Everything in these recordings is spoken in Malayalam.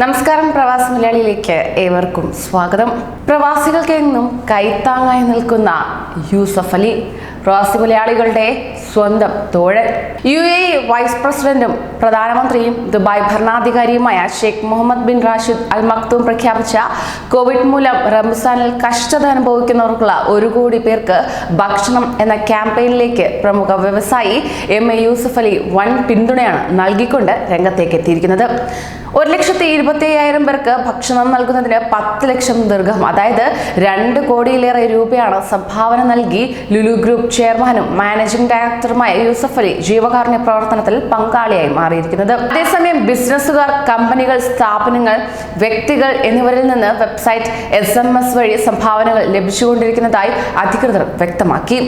നമസ്കാരം പ്രവാസി മലയാളിയിലേക്ക് ഏവർക്കും സ്വാഗതം. പ്രവാസികൾക്ക് എന്നും കൈത്താങ്ങായി നിൽക്കുന്ന യൂസഫ് അലി പ്രവാസി മലയാളികളുടെ സ്വന്തം തോഴൻ. യു എ വൈസ് പ്രസിഡന്റും പ്രധാനമന്ത്രിയും Dubai ഭരണാധികാരിയുമായ Sheikh Mohammed bin Rashid Al Maktoum പ്രഖ്യാപിച്ച കോവിഡ് മൂലം റംസാനിൽ കഷ്ടത അനുഭവിക്കുന്നവർക്കുള്ള ഒരു കോടി പേർക്ക് ഭക്ഷണം എന്ന ക്യാമ്പയിനിലേക്ക് പ്രമുഖ വ്യവസായി എം എ യൂസഫ് അലി വൻ പിന്തുണയാണ് നൽകിക്കൊണ്ട് രംഗത്തേക്ക് എത്തിയിരിക്കുന്നത്. ഒരു ലക്ഷത്തി ഇരുപത്തി അയ്യായിരം പേർക്ക് ഭക്ഷണം നൽകുന്നതിന് പത്ത് ലക്ഷം ദീർഘം അതായത് രണ്ട് കോടിയിലേറെ രൂപയാണ് സംഭാവന നൽകി ലുലു ഗ്രൂപ്പ് ചെയർമാനും മാനേജിംഗ് ഡയറക്ടറുമായ യൂസഫ് അലി ജീവകാരുണ്യ പ്രവർത്തനത്തിൽ പങ്കാളിയായി മാറിയിരിക്കുന്നത്. അതേസമയം ബിസിനസ്സുകാർ കമ്പനികൾ സ്ഥാപനങ്ങൾ വ്യക്തികൾ എന്നിവരിൽ നിന്ന് വെബ്സൈറ്റ് എസ് എം എസ് വഴി സംഭാവനകൾ ലഭിച്ചുകൊണ്ടിരിക്കുന്നതായി അധികൃതർ വ്യക്തമാക്കി.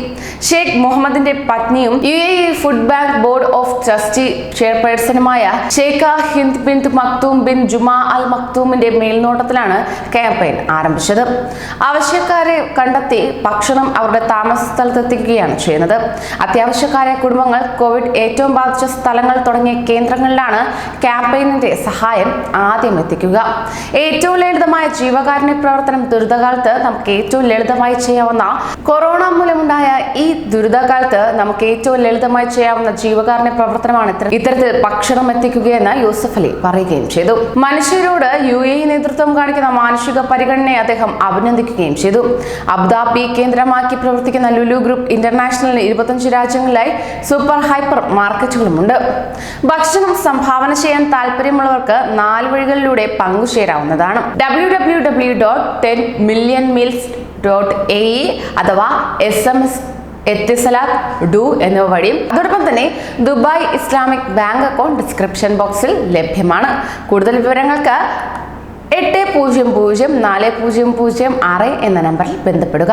ഷെയ്ഖ് മുഹമ്മദിന്റെ പത്നിയും U A E food bank board of trustee ചെയർപേഴ്സണുമായ Sheikha Hind bin Maktoum bin Juma Al മക്തൂമിന്റെ മേൽനോട്ടത്തിലാണ് ക്യാമ്പയിൻ ആരംഭിച്ചത്. ആവശ്യക്കാരെ കണ്ടെത്തി ഭക്ഷണം അവരുടെ താമസ സ്ഥലത്തെത്തിക്കുകയാണ് ചെയ്യുന്നത്. അത്യാവശ്യക്കാരായ കുടുംബങ്ങൾ കോവിഡ് ഏറ്റവും ബാധിച്ച സ്ഥലങ്ങൾ തുടങ്ങിയ കേന്ദ്രങ്ങളിലാണ് ക്യാമ്പയിനിന്റെ സഹായം ആദ്യം എത്തിക്കുക. ഏറ്റവും ലളിതമായ ജീവകാരുണ്യ പ്രവർത്തനം ദുരിതകാലത്ത് നമുക്ക് ഏറ്റവും ലളിതമായി ചെയ്യാവുന്ന കൊറോണ മൂലമുണ്ടായ ഈ ദുരിതകാലത്ത് നമുക്ക് ഏറ്റവും ലളിതമായി ചെയ്യാവുന്ന ജീവകാരുണ്യ പ്രവർത്തനമാണ് ഇത്തര- ഇത്തരത്തിൽ ഭക്ഷണം എത്തിക്കുകയെന്ന് യൂസഫ് അലി പറയുകയും ചെയ്തു. മനുഷ്യരോട് യു എ നേതൃത്വം കാണിക്കുന്ന മാനുഷിക പരിഗണനയെ അദ്ദേഹം അഭിനന്ദിക്കുകയും ചെയ്തു. അബുദാബി കേന്ദ്രമാക്കി പ്രവർത്തിക്കുന്ന ലുലു ഗ്രൂപ്പ് ഇന്റർനാഷണലിന് ഇരുപത്തഞ്ച് രാജ്യങ്ങളിലായി സൂപ്പർ ഹൈപ്പർ മാർക്കറ്റുകളുമുണ്ട്. ഭക്ഷണം സംഭാവന ചെയ്യാൻ താല്പര്യമുള്ളവർക്ക് നാല് വഴികളിലൂടെ പങ്കുചേരാവുന്നതാണ്. W W W dot ten million meals dot A അഥവാ S M S Etisalat du എന്നിവ വഴിയും. അതോടൊപ്പം തന്നെ Dubai Islamic bank account description ബോക്സിൽ ലഭ്യമാണ്. കൂടുതൽ വിവരങ്ങൾക്ക് എട്ട് പൂജ്യം പൂജ്യം നാല് പൂജ്യം പൂജ്യം ആറ് എന്ന നമ്പറിൽ ബന്ധപ്പെടുക.